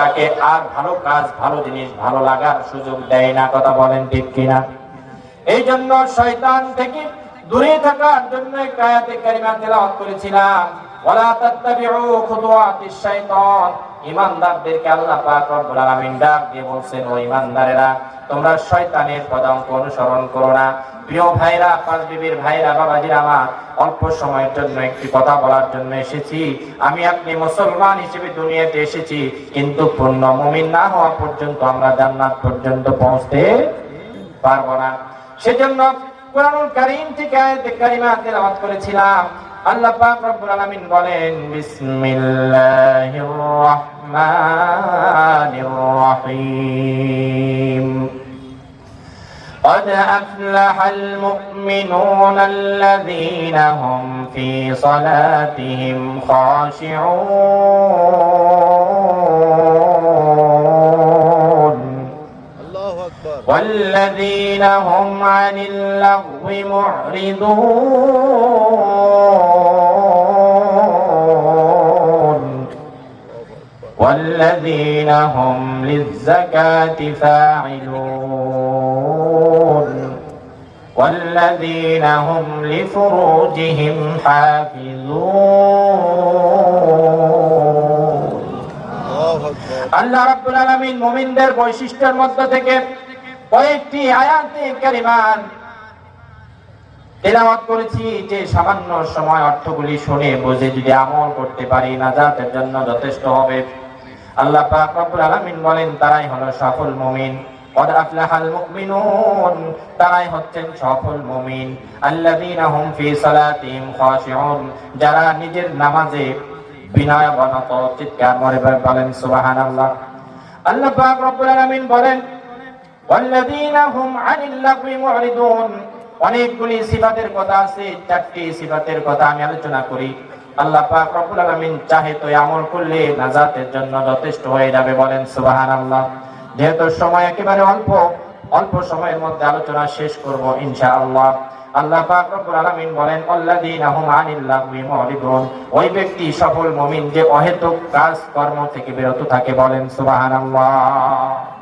তাকে আর ভালো কাজ, ভালো জিনিস, ভালো লাগার সুযোগ দেয় না, কথা বলেন ঠিক কিনা? এই জন্য শয়তান থেকে দূরে থাকার জন্য কায়াতে কারিমা তেলাওয়াত করেছিলাম, ওয়ালা তাত্তাবিউ খুতুওয়াতিশ শাইতান। ঈমানদারদেরকে আল্লাহ পাক রব্বুল আলামিন ডাক দিয়ে বলছেন, ও ঈমানদারেরা তোমরা শয়তানের পদাঙ্ক অনুসরণ করো না। প্রিয় ভাইরা, পাঁচ বিবির ভাইরা, বাবাজির আমার, অল্প সময়ের জন্য একটি কথা বলার জন্য এসেছি। আমি আপনি মুসলমান হিসেবে দুনিয়াতে এসেছি, কিন্তু পূর্ণ মুমিন না হওয়া পর্যন্ত আমরা জান্নাত পর্যন্ত পৌঁছতে পারব না। সেজন্য কোরআনুল কারীম থেকে আয়াতে কারিমা তেলাওয়াত করেছিলাম। আল্লাহ পাক রব্বুল আলামিন বলেন বিসমিল্লাহির রহমানির রহিম قد أفلح المؤمنون الذين هم في صلاتهم خاشعون والذين هم عن اللغو معرضون والذين هم للزكاة فاعلون والذين هم لفروجهم حافظون আল্লাহু আকবার আল্লাহ রাব্বুল আলামিন মুমিনদের বৈশিষ্ট্যের মধ্য থেকে কয়েকটি আয়াতে কারিমান তেলাওয়াত করেছি যে সামান্য সময় অর্থগুলি শুনে বুঝে যদি আমল করতে পারি নাজাতের জন্য যথেষ্ট হবে আল্লাহ পাক রব্বুল আলামিন বলেন তারাই হলো সফল মুমিন قد أفلح المؤمنون তারাই হচ্ছেন সফল মুমিন আল্লাযীনা হুম ফি সালাতিহিম খাশিউন যারা নিজের নামাজে বিনয় বনত চিৎকার করে বলেন সুবহানাল্লাহ আল্লাহ পাক রব্বুল আলামিন বলেন ওয়াল্লাযীনা হুম আনিল লাগwi মুরিদুন অনেকগুলি সিফাতের কথা আছে, চারটি সিফাতের কথা আমি আলোচনা করি। আল্লাহ পাক রব্বুল আলামিন চাহে তো আমল করলে নাজাতের জন্য যথেষ্ট হয়ে যাবে বলেন সুবহানাল্লাহ। যেহেতু সময় একেবারে অল্প অল্প সময়ের মধ্যে আলোচনা শেষ করব ইনশাআল্লাহ। আল্লাহ পাক রব্বুল আলামিন বলেন আল্লাযীনা হুম আনিল লাগwi মুরিদুন ওই ব্যক্তি সফল মুমিন যে অহেতুক কাজ কর্ম থেকে বিরত থাকে বলেন সুবহানাল্লাহ।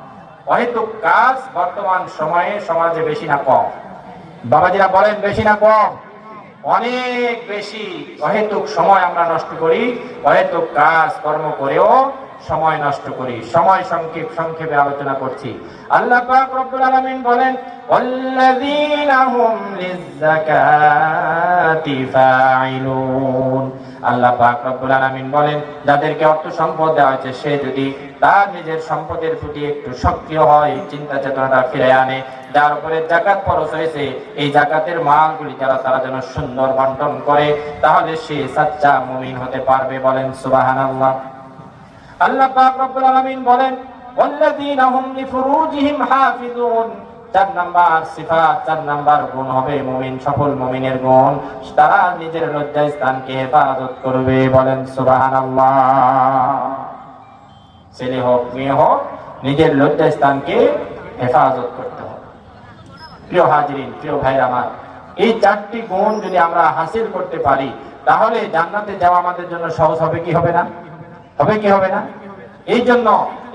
অহেতুক কাজ বর্তমান সময়ে সমাজে বেশি না কম। বাবাজিরা বলেন, বেশি না কম। অনেক বেশি। অহেতুক সময় আমরা নষ্ট করি, অহেতুক কাজ কর্ম করেও সময় নষ্ট করি, সময় সংক্ষেপ, সংক্ষেপে আলোচনা করছি। আল্লাহ পাক রব্বুল আলামিন বলেন লিয-যাকাতি আল্লাহ পাক রব্বুল আলামিন বলেন, যাদেরকে অর্থ সম্পদ দেওয়া হয়েছে, সে যদি তার নিজের সম্পদের প্রতি একটু সক্রিয় হয়, চিন্তা চেতনাটা ফিরে আনে, যার উপরে জাকাত খরচ হয়েছে, এই জাকাতের মালগুলি যারা, তারা যেন সুন্দর বন্টন করে, তাহলে সে সাচ্চা মুমিন হতে পারবে বলেন সুবহানাল্লাহ। আল্লাহ হেফাজত ছেলে হোক, মেয়ে হোক, নিজের লজ্জা স্থানকে হেফাজত করতে হবে। প্রিয় হাজিরিন, প্রিয় ভাই আমার, এই চারটি গুণ যদি আমরা হাসিল করতে পারি, তাহলে জান্নাতে যাওয়া আমাদের জন্য সহজ হবে কি হবে না? হবে কি হবে না? এই জন্য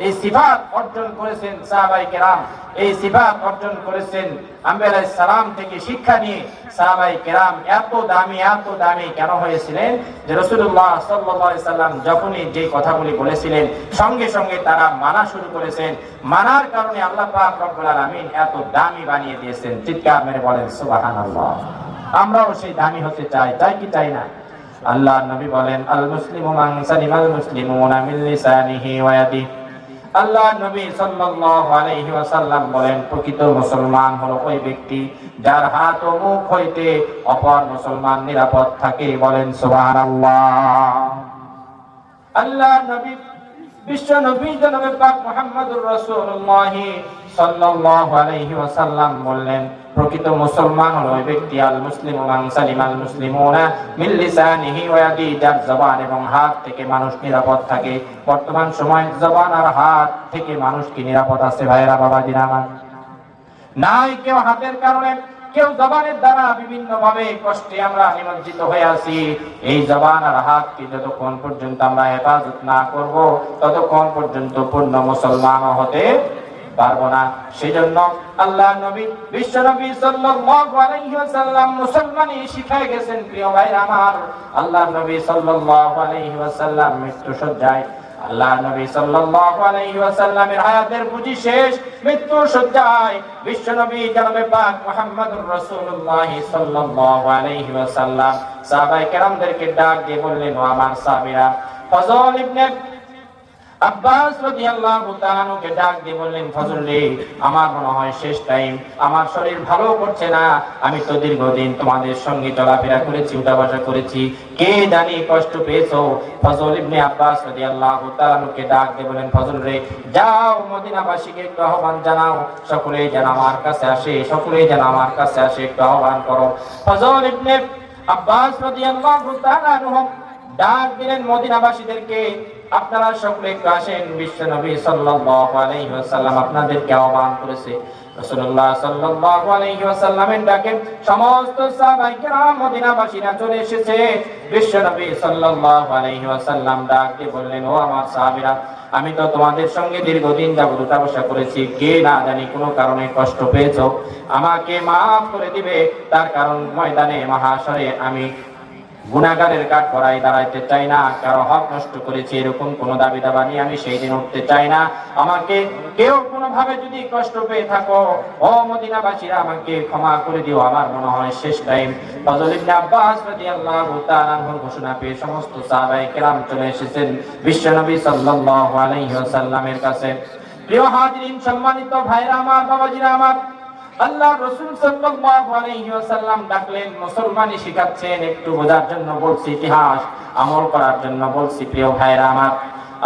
এই সিফাত অর্জন করেছেন সাহাবাই কেরাম। এই সিফাত অর্জন করেছেন আম্বেলাই সালাম থেকে শিক্ষা নিয়ে সাহাবাই কেরাম এত দামি এত দামি কেন হয়েছিলেন? যে রসুল্লাহ সাল্লাহ সাল্লাম যখনই যে কথাগুলি বলেছিলেন, সঙ্গে সঙ্গে তারা মানা শুরু করেছেন। মানার কারণে আল্লাহ পাক রব্বুল আলামিন এত দামি বানিয়ে দিয়েছেন। চিৎকার মেরে বলেন, সুবহানাল্লাহ। আমরাও সেই দামি হতে চাই, তাই কি চাই না? আল্লাহ নবী বলেন আল মুসলিমু মান সালিমাল মুসলিমুনা মিন লিসানিহি ওয়া ইয়াদিহি। আল্লাহ নবী সাল্লাল্লাহু আলাইহি ওয়াসাল্লাম বলেন, প্রকৃত মুসলমান হলো ওই ব্যক্তি যার হাত ও মুখ হইতে অপর মুসলমান নিরাপদ থাকে বলেন সুবহানাল্লাহ। আল্লাহ নবী, বিশ্ব নবী জনাবে পাক মুহাম্মদুর রাসূলুল্লাহ সাল্লাল্লাহু বললেন, প্রকৃত মুসলমান হলো ওই ব্যক্তি আল মুসলিমু মান সালিমাল মুসলিমুনা মিন যার জবান এবং হাত থেকে মানুষ নিরাপদ থাকে। বর্তমান সময় জবান আর হাত থেকে মানুষ কি নিরাপদ আছে ভাইরা বাবাজিরা আমার নাই কেউ হাতের কারণে, কেউ জবানের দ্বারা বিভিন্ন ভাবে কষ্টে আমরা নিমজ্জিত হয়ে আছি। এই জবান আর হাতকে যতক্ষণ পর্যন্ত আমরা হেফাজত না করব, ততক্ষণ পর্যন্ত পূর্ণ মুসলমান হতে পারব না। সেজন্য আল্লাহ নবী, বিশ্ব নবী সাল্লাল্লাহু আলাইহি ওয়াসাল্লাম মুসলমানই গেছেন, প্রিয় ভাই আমার, আল্লাহ নবী সাল্লাল্লাহু আলাইহি ওয়াসাল্লাম মৃত্যু সজ্জায় আল্লাহ নবী সাল্লাল্লাহু আলাইহি ওয়াসাল্লামের হায়াতের পুঁজি শেষ মৃত্যু সজ্জায় বিশ্ব নবী জনাবে পাক মুহাম্মদুর রাসূলুল্লাহ সাল্লাল্লাহু আলাইহি ওয়াসাল্লাম। সাহাবায়ে কেরামদেরকে ডাক দিয়ে বললেন, ও আমার সাহাবীরা, ফজল ইবনে আব্বাস রাদিয়াল্লাহু তাআলাকে ডাক দিয়ে বললেন ফজল আমার মনে হয় শেষ টাইম আমার শরীর ভালো করছে না। আমি তো দীর্ঘদিন তোমাদের সঙ্গে চলাফেরা করেছি উঠা বসা করেছি। কে জানি কষ্ট পেয়েছ? ফজল ইবনে আব্বাস রাদিয়াল্লাহু তাআলাকে ডাক দিয়ে বলেন ফজল রে, যাও মদিনাবাসীকে একটু আহ্বান জানাও। সকলেই যেন আমার কাছে আসে সকলেই যেন আমার কাছে আসে, একটু আহ্বান করো। ফজল ইবনে আব্বাস রাদিয়াল্লাহু তাআলা ডাক দিলেন মদিনাবাসীদেরকে। আপনারা সকলে একটু আসেন, বিশ্ব নবী আপনাদেরকে আহ্বান করেছে। আমি তো তোমাদের সঙ্গে দীর্ঘদিন যাবত উঠা করেছি। কে না জানি কোনো কারণে কষ্ট পেয়েছ। আমাকে মাফ করে দিবে। তার কারণ ময়দানে মহাশরে আমি গুণাগারের কাঠ করাই দাঁড়াইতে চাই না, কারও হক নষ্ট করেছে এরকম কোন দাবি দাবা নিয়ে আমি সেই দিন উঠতে চাই না। আমাকে কেউ কোনোভাবে যদি কষ্ট পেয়ে থাকো, ও মদিনাবাসীরা আমাকে ক্ষমা করে দিও, আমার মনে হয় শেষ টাইম। সম্মানিত ভাইরা, আমার বাবাজিরা, আমার আল্লাহ রসুল সাল্লাল্লাহু আলাইহি ওয়াসাল্লাম ডাকলেন, মুসলমানই শিখাচ্ছেন, একটু বোঝার জন্য বলছি ইতিহাস, আমল করার জন্য বলছি, প্রিয় ভাইরা আমার,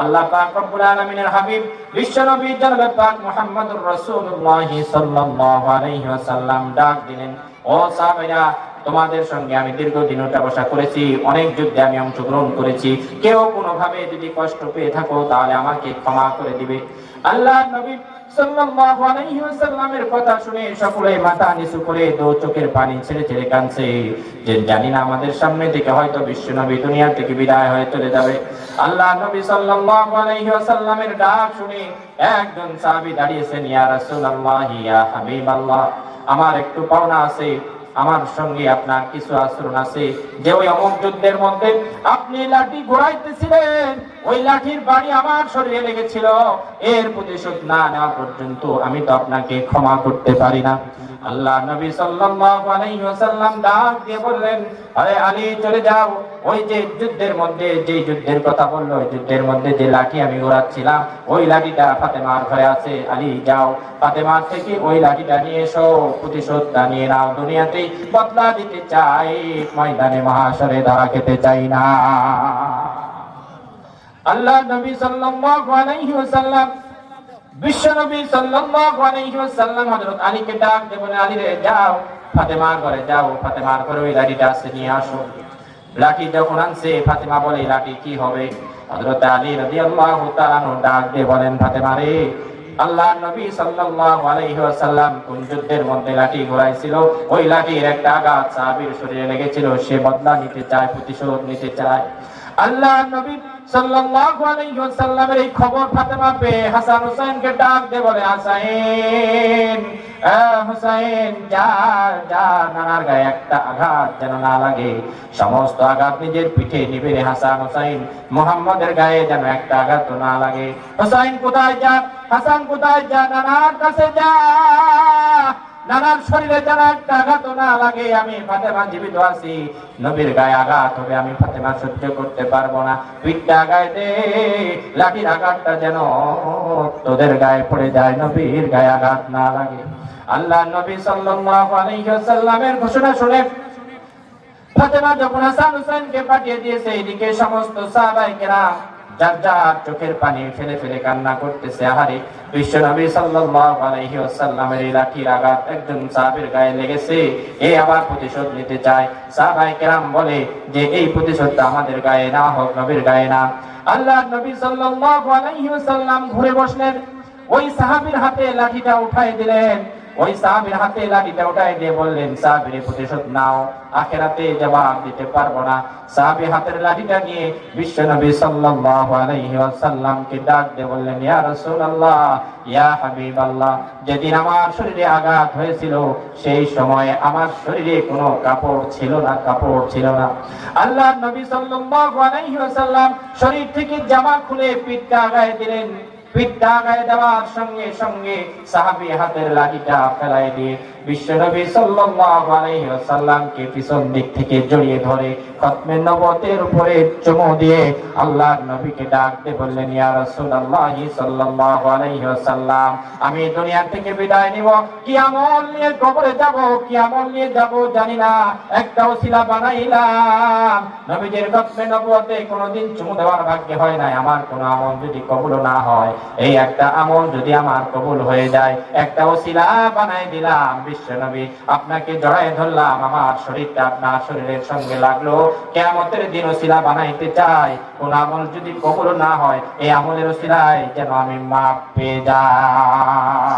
আল্লাহ পাক রব্বুল আলামিনের হাবিব, বিশ্বনবী জনাবে পাক মুহাম্মদুর রাসূলুল্লাহ সাল্লাল্লাহু আলাইহি ওয়াসাল্লাম ডাক দিলেন, ও সাহাবীরা তোমাদের সঙ্গে আমি দীর্ঘদিন ওঠা বসা করেছি, অনেক যুদ্ধে আমি অংশগ্রহণ করেছি। কেউ কোনোভাবে যদি কষ্ট পেয়ে থাকো, তাহলে আমাকে ক্ষমা করে দিবে। আল্লাহ নবী আমাদের সামনে থেকে হয়তো থেকে বিদায় হয়ে চলে যাবে। আল্লাহ নবী ডাক শুনে একজন আমার একটু পাওনা আছে। আমার সঙ্গে আপনার কিছু আচরণ আছে। যে ওই অমুক যুদ্ধের মধ্যে আপনি লাঠি ঘোরাইতেছিলেন ওই লাঠির বাড়ি আমার শরীরে লেগেছিল। এর প্রতিশোধ না নেওয়া পর্যন্ত আমি তো আপনাকে ক্ষমা করতে পারি না। আল্লাহ নবী সাল্লাল্লাহু আলাইহি ওয়াসাল্লাম ডাক দিয়ে বললেন, আরে আলী, চলে যাও। ওই যে যুদ্ধের মধ্যে, যে যুদ্ধের কথা বলল, ওই যুদ্ধের মধ্যে যে লাঠি আমি ঘোরাচ্ছিলাম, ওই লাঠিটা ফাতেমার ঘরে আছে। আলী, যাও। ফাতেমার থেকে ওই লাঠিটা নিয়ে এসো, প্রতিশোধটা নিয়ে নাও। দুনিয়াতেই বদলা দিতে চাই, ময়দানে মহাশরে ধরা খেতে চাই না। আল্লাহ নবী সাল্লাল্লাহু আলাইহি ওয়াসাল্লাম, বিশ্ব নবী সাল্লাল্লাহু আলাইহি ওয়াসাল্লাম হযরত আলীকে ডাক দিয়ে বলে, আলী রে, যাও, ফাতেমার ঘরে যাও, ফাতেমার ঘরে ওই লাঠিটা আছে, নিয়ে আসো। লাঠি যখন আনছে, ফাতেমা বলে, লাঠি কি হবে? হযরত আলী রাদিয়াল্লাহু তাআলা ডাক দিয়ে বলেন, ফাতেমা রে, আল্লাহ নবী সাল্লাল্লাহু আলাইহি ওয়াসাল্লাম কোন যুদ্ধের মধ্যে লাঠি ঘোরাইছিল? ওই লাঠির একটা আঘাত সাহাবীর শরীরে লেগেছিল, সে বদলা নিতে চায়, প্রতিশোধ নিতে চায়। আল্লাহ নবী সাল্লাল্লাহু আলাইহি ওয়াসাল্লামের এই খবর ফাতেমা পেয়ে হাসান হোসেনকে ডাক দিয়ে বলে, হাসাইন হোসেন যা যা। নানার গায়ে একটা আঘাত যেন না লাগে। সমস্ত আঘাত নিজের পিঠে নিবে রে হাসান হোসেন মোহাম্মদের গায়ে যেন একটা আঘাত না লাগে। হোসেন কোথায় যা হাসান, কোথায় যা নানার কাছে যা। নানার শরীরে যেন একটা আঘাত না লাগে, আমি ফাতেমা জীবিত আছি। নবীর গায়ে আঘাত হবে, আমি ফাতেমা সহ্য করতে পারব না। পিঠটা গায়ে দে, লাঠির আঘাতটা যেন তোদের গায়ে পড়ে যায়, নবীর গায়ে আঘাত না লাগে। আল্লাহ নবী সাল্লাল্লাহু আলাইহি ওয়াসাল্লামের ঘোষণা শুনে ফাতেমা যখন হাসান হুসাইনকে পাঠিয়ে দিয়েছে, এদিকে সমস্ত সাহাবায়ে কেরাম যার যার চোখের পানি ফেলে ফেলে কান্না করতেছে, আহারে, বিশ্ব নবী সাল্লাল্লাহু আলাইহি এই লাঠির আঘাত একজন সাহাবীর গায়ে লেগেছে। এ আবার প্রতিশোধ নিতে চায়। সাহাবায়ে কেরাম বলে যে, এই প্রতিশোধটা আমাদের গায়ে না হোক, নবীর গায়ে না। আল্লাহ নবী সাল্লাল্লাহু আলাইহি ঘুরে বসলেন। ওই সাহাবীর হাতে লাঠিটা উঠাই দিলেন। ওই সাহাবীর হাতে লাঠিটা উঠাই দিয়ে বললেন, সাহাবীর প্রতিশোধ নাও, আখেরাতে জবাব দিতে পারব না। সাহাবী হাতের লাঠিটা নিয়ে বিশ্বনবী সাল্লাল্লাহু আলাইহি ওয়াসাল্লামকে ডাক দিয়ে বললেন, ইয়া রাসূলুল্লাহ, ইয়া হাবিবাল্লাহ, যেদিন আমার শরীরে আঘাত হয়েছিল, সেই সময় আমার শরীরে কোনো কাপড় ছিল না, কাপড় ছিল না। আল্লাহ নবী সাল্লাল্লাহু আলাইহি ওয়াসাল্লাম শরীর থেকে জামা খুলে পিঠটা গায়ে দিলেন। পিঠটা গায়ে দেওয়ার সঙ্গে সঙ্গে সাহাবি হাতের লাঠিটা ফেলাই দিয়ে বিশ্বনবী সাল্লাল্লাহু আলাইহি পিছন দিক থেকে জড়িয়ে ধরে খতমে নবতের উপরে চুমু দিয়ে আল্লাহর নবীকে ডাক দিয়ে বললেন, ইয়া রাসূলুল্লাহ সাল্লাল্লাহু আলাইহি ওয়াসাল্লাম, আমি দুনিয়া থেকে বিদায় নিব। কি আমল নিয়ে কবরে যাব কি আমল নিয়ে যাব, জানি না। একটা ওসিলা বানাইলাম। নবীজির খতমে নবতে কোনোদিন চুমু দেওয়ার ভাগ্য হয় নাই। আমার কোনো আমল যদি কবুল না হয়, এই একটা আমল যদি আমার কবুল হয়ে যায়, একটা ওসিলা বানাই দিলাম। বিশ্ব নবী। আপনাকে জড়ায় ধরলাম, আমার শরীরটা আপনার শরীরের সঙ্গে লাগল। কেমতের দিন ওসিলা বানাইতে চাই। কোন আমল যদি কবুল না হয়, এই আমলের ওসিলায় যেন আমি মাপ পেয়ে যাই।